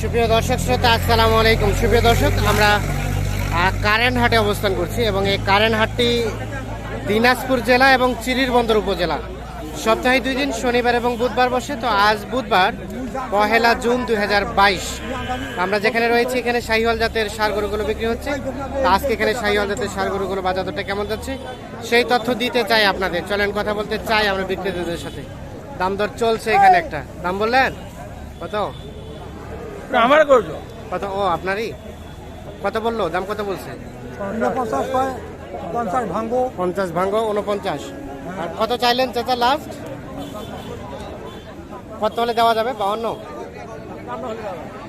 সুপ্রিয় দর্শক, শ্রোতা, আসসালামু আলাইকুম। সুপ্রিয় দর্শক, আমরা কারেন্ট হাটে অবস্থান করছি এবং এই কারেন্ট হাটটি দিনাজপুর জেলা এবং চিরির বন্দর উপজেলা। সপ্তাহে দুই দিন, শনিবার এবং বুধবার বসে, তো আজ বুধবার, পহেলা জুন দুই হাজার বাইশ। আমরা যেখানে রয়েছি, এখানে শাহিওয়াল জাতের সার গরুগুলো বিক্রি হচ্ছে। আজকে এখানে শাহিওয়াল জাতের সার গরুগুলো বাজার দরটা কেমন যাচ্ছে, সেই তথ্য দিতে চাই আপনাদের। চলেন, কথা বলতে চাই আমরা বিক্রেতাদের সাথে। দাম দর চলছে এখানে একটা। দাম বললেন? কত? আমার করছ? কত ও আপনারই? কত বলল? দাম কত বলছে? পঞ্চাশ পঞ্চাশ ভাঙ্গো পঞ্চাশ ভাঙ্গো উনপঞ্চাশ আর কত চাইলেন চাচা লাস্ট কত হলে দেওয়া যাবে? বাউন্ন?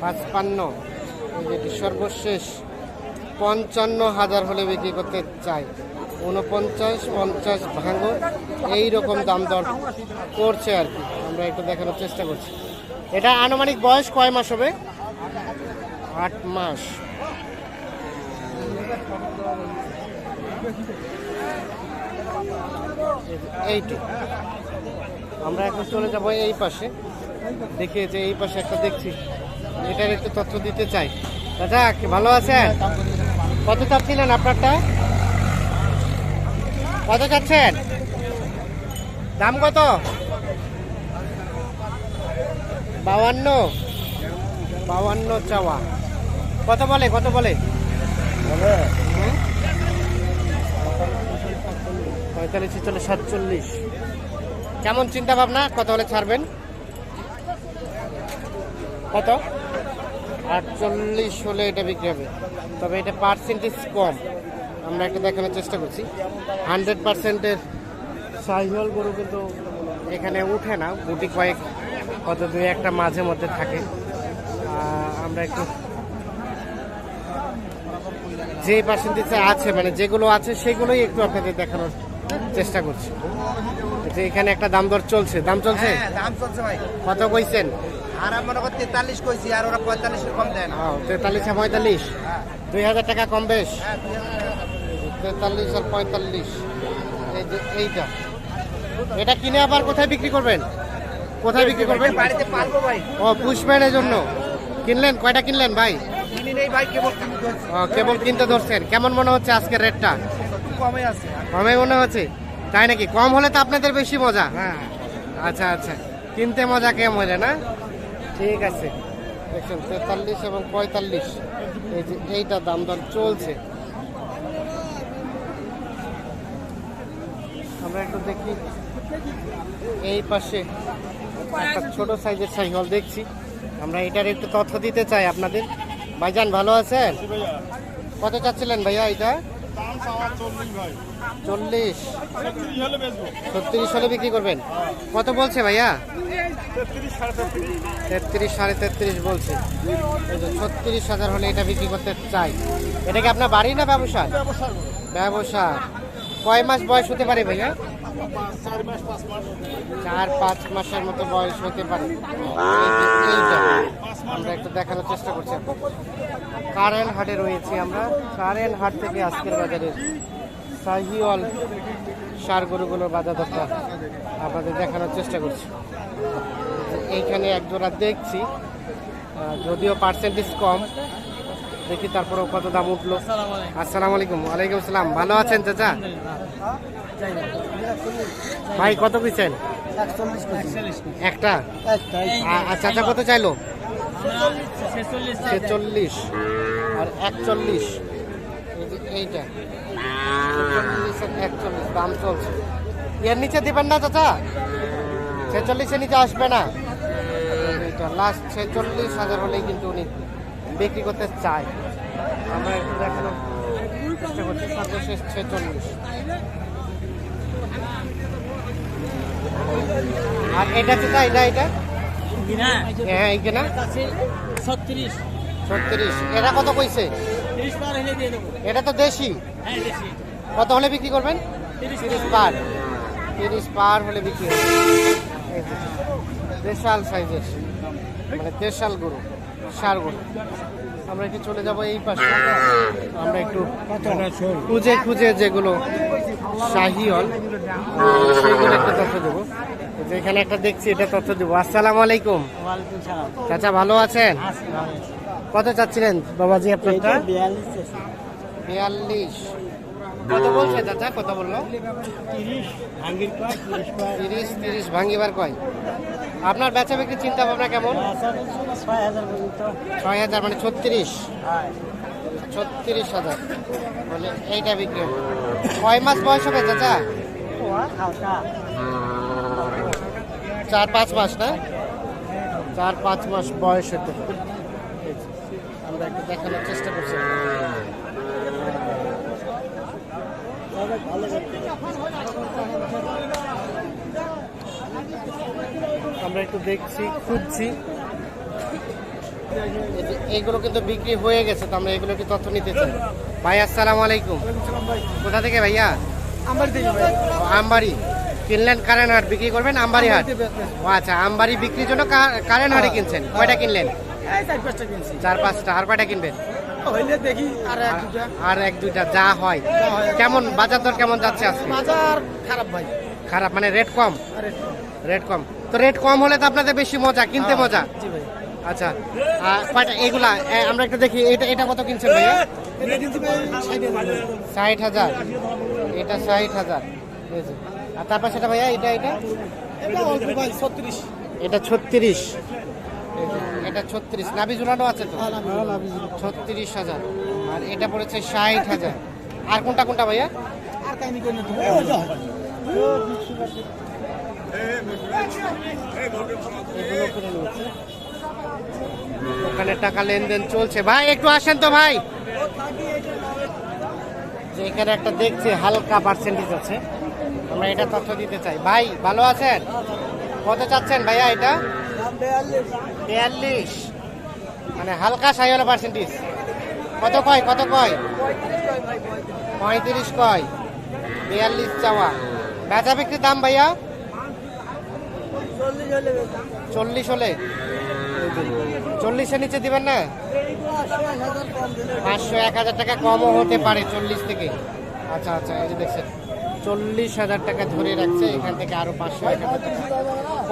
পাঁচপান্ন। যেটি সর্বশেষ পঞ্চান্ন হাজার হলে বিক্রি করতে চাই। উনপঞ্চাশ পঞ্চাশ ভাঙ্গো এই রকম দাম দর করছে আর কি। আমরা একটু দেখানোর চেষ্টা করছি। এটা আনুমানিক বয়স কয় মাস হবে? আট মাস। আমরা এখন চলে যাব এই পাশে। দেখি যে এই পাশে একটা দেখছি। এটার একটু তথ্য দিতে চাই। দাদা ভালো আছেন? কত চাচ্ছিলেন আপনারটা? কত চাচ্ছেন? দাম কত? বাউান্ন। বাউান্ন চাওয়া। কত বলে কত বলে? পঁয়তাল্লিশ ছেচল্লিশ সাতচল্লিশ। কেমন চিন্তা ভাবনা কত হলে ছাড়বেন? কত? আটচল্লিশ হলে এটা বিক্রি হবে। তবে এটা পার্সেন্টেজ কম। আমরা একটা দেখানোর চেষ্টা করছি। হান্ড্রেড পার্সেন্টের সাইহল গরু কিন্তু এখানে উঠে না। গুটি কয়েক কত দুই একটা মাঝে মধ্যে থাকে। আমরা একটু যে পার্সেন্টেজ আছে মানে যেগুলো আছে সেগুলোই একটু আপনাদের দেখানোর চেষ্টা করছি। যে এখানে একটা দাম দর চলছে। দাম চলছে? হ্যাঁ দাম চলছে ভাই। কত কইছেন? আর মনে করি তেতাল্লিশ কইছি আর ওরা পঁয়তাল্লিশ কম দেয় না। তেতাল্লিশ পঁয়তাল্লিশ? হ্যাঁ। দুই হাজার টাকা কম বেশ? হ্যাঁ। তেতাল্লিশ আর পঁয়তাল্লিশ। এই যে এইটা। এটা কিনে আবার কোথায় বিক্রি করবেন? কোথায় বিক্রি করবেন? বাড়িতে পারব ভাই। ও পুষবেনের জন্য। কিনলেন? কয়টা কিনলেন ভাই? কিনি নেই ভাই কেবল কিনতে ধরছেন। কেমন মনে হচ্ছে আজকের রেটটা? কমে আছে। কমে মনে হচ্ছে? তাই নাকি? কম হলে তো আপনাদের বেশি মজা। হ্যাঁ। আচ্ছা আচ্ছা। কিনতে মজা কেমন হলে না? ঠিক আছে। দেখছেন তেতাল্লিশ এবং পঁয়তাল্লিশ। এই যে এইটা দাম দর চলছে। আমরা একটু দেখি। এই পাশে একটা ছোট সাইজের সাইকেল দেখছি। আমরা এটার একটু তথ্য দিতে চাই আপনাদের। ভাইজান ভালো আছেন? কত চাচ্ছিলেন ভাইয়া এটা? চল্লিশ ছত্রিশ হলে বিক্রি করবেন? কত বলছে ভাইয়া? তেত্রিশ সাড়ে তেত্রিশ। বলছে। ছত্রিশ হাজার হলে এটা বিক্রি করতে চাই। এটা কি আপনার বাড়ি না ব্যবসা ব্যবসা কয় মাস বয়স হতে পারে ভাইয়া? চার পাঁচ মাসের মতো বয়স হতে পারে। আমরা একটু দেখানোর চেষ্টা করছি কারেন্ট হাটে রয়েছি আমরা। কারেন্ট হাট থেকে আজকের বাজারে শাহিওয়াল সার গরুগুলোর বাজার দরটা আপনাদের দেখানোর চেষ্টা করছি। এইখানে এক জোড়া দেখছি যদিও পার্সেন্টেজ কম দেখি তারপরেও কত দাম উঠল। আসসালামু আলাইকুম। ওয়ালাইকুম আসসালাম। ভালো আছেন চাচা? ভাই কত পিছেন একটা? আর চাচা কত চাইলো? ছেচল্লিশ আর একচল্লিশ। এইটা। একচল্লিশ। দাম চলছে। এর নিচে দিবেন না চাচা? ছেচল্লিশের নিচে আসবে না। লাস্ট ছেচল্লিশ হাজার হলেই কিন্তু উনি বিক্রি করতে চাই আমরা একটু দেখানোর চেষ্টা করছি সর্বশেষ ছেচল্লিশ। আর এটা চাচা এটা এটা? হ্যাঁ এইখানে ছত্রিশ। ছত্রিশ। এটা কত কইছে? এটা তো দেশি। হ্যাঁ কত হলে বিক্রি করবেন? তিরিশ পার তিরিশ পার হলে বিক্রি হবে। এই যে, দেশাল সাইজের মানে দেশাল গরু। সার আমরা একটু চলে যাব এই পাশে। আমরা একটু খুঁজে খুঁজে যেগুলো শাহিওল সেগুলো একটু তথ্য দেবো। যেখানে একটা দেখছি এটা তথ্য দিব। আসসালামু আলাইকুম। চাচা ভালো আছেন? আছি কত চাচ্ছিলেন বাবাজি আপনারটা? বিয়াল্লিশ কত বলছে চাচা? কত বলল? তিরিশ তিরিশ ভাঙ্গিবার কয়? আপনার বেচা বিক্রি চিন্তা ভাবনা কেমন? ছয় হাজার ছয় হাজার মানে ছত্রিশ? ছত্রিশ হাজার। বলে এইটা বিক্রি হবে। কয় মাস বয়স হবে চাচা? চার পাঁচ মাস না? চার পাঁচ মাস বয়স হতে আমরা একটু দেখানোর চেষ্টা করছি। ভালো। আমরা একটু দেখছি খুঁজছি। এগুলো কিন্তু বিক্রি হয়ে গেছে তো আমরা এগুলো কি তথ্য নিতে চাই? ভাই আসসালামু আলাইকুম। কোথা থেকে ভাইয়া? আমবাড়ি। কিনলেন কারেন্ট হাট বিক্রি করবেন আমবাড়ি হাট আচ্ছা আমবাড়ি বিক্রির জন্য কারেন্ট হাটে কিনছেন। কয়টা কিনলেন? চার পাঁচটা আর কয়টা কিনবেন? আর এক দুইটা। যা হয়। কেমন বাজার দর কেমন যাচ্ছে আজকে? বাজার খারাপ ভাই। খারাপ মানে রেট কম। রেট কম। তো রেট কম হলে তো আপনাদের বেশি মজা কিনতে মজা? জি আচ্ছা কয়টা এগুলা আমরা একটু দেখি এটা এটা কত কিনছেন ভাইয়া? ভাই ষাট হাজার। এটা ষাট হাজার। আর তারপর সেটা ভাইয়া এটা এটা? এটা ছত্রিশ। এটা ছত্রিশ। এটা ছত্রিশ। নাবি ঝুলানো আছে তো? ছত্রিশ হাজার। আর এটা পড়েছে ষাট হাজার। আর কোনটা কোনটা ভাইয়া? আর ওখানে টাকা লেনদেন চলছে। ভাই, একটু আসেন তো ভাই। যে এখানে একটা দেখছি, হালকা পার্সেন্টেজ আছে। আমরা এটা তথ্য দিতে চাই। ভাই, ভালো আছেন? কত চাচ্ছেন ভাইয়া এটা? বিয়াল্লিশ মানে হালকা সাই হলো পার্সেন্টেজ কত কয় কত কয়? পঁয়ত্রিশ কয়। বিয়াল্লিশ চাওয়া। বেচা বিক্রির দাম ভাইয়া? চল্লিশ হলে চল্লিশের নিচে দিবেন না? পাঁচশো, এক হাজার টাকা কমও হতে পারে চল্লিশ থেকে। আচ্ছা আচ্ছা এই যে দেখছেন, চল্লিশ হাজার টাকা ধরে রাখছে, এখান থেকে আরও পাঁচশো, এক হাজার টাকা।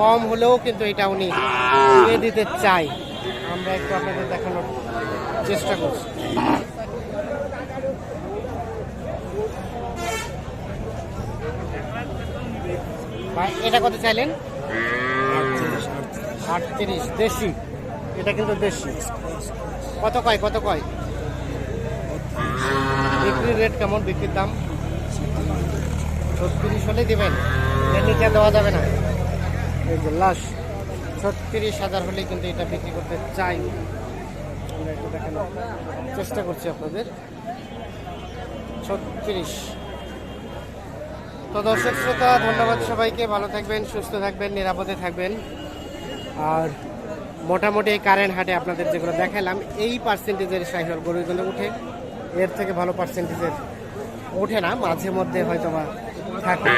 কম হলেও কিন্তু এটা উনি দিতে চাই। আমরা একটু আপনাদের দেখানোর চেষ্টা করছি। এটা কত চাইলেন? আটত্রিশ দেশি। এটা কিন্তু দেশি। কত কয় কত কয়? বিক্রির রেট কেমন? বিক্রির দাম? ছত্রিশ হলে দিবেন। এর দেওয়া যাবে না। এই যে লাশ, ছত্রিশ হাজার হলে কিন্তু এটা বিক্রি করতে চাই। একটু দেখানোর চেষ্টা করছি আপনাদের। ছত্রিশ। তো দর্শক শ্রোতা, ধন্যবাদ সবাইকে ভালো থাকবেন, সুস্থ থাকবেন, নিরাপদে থাকবেন আর মোটামুটি এই কারেন্ট হাটে আপনাদের যেগুলো দেখালাম, এই পার্সেন্টেজের সাইহল গরুগুলো উঠে, এর থেকে ভালো পার্সেন্টেজের ওঠে না, মাঝে মধ্যে হয়তো বা থাকে।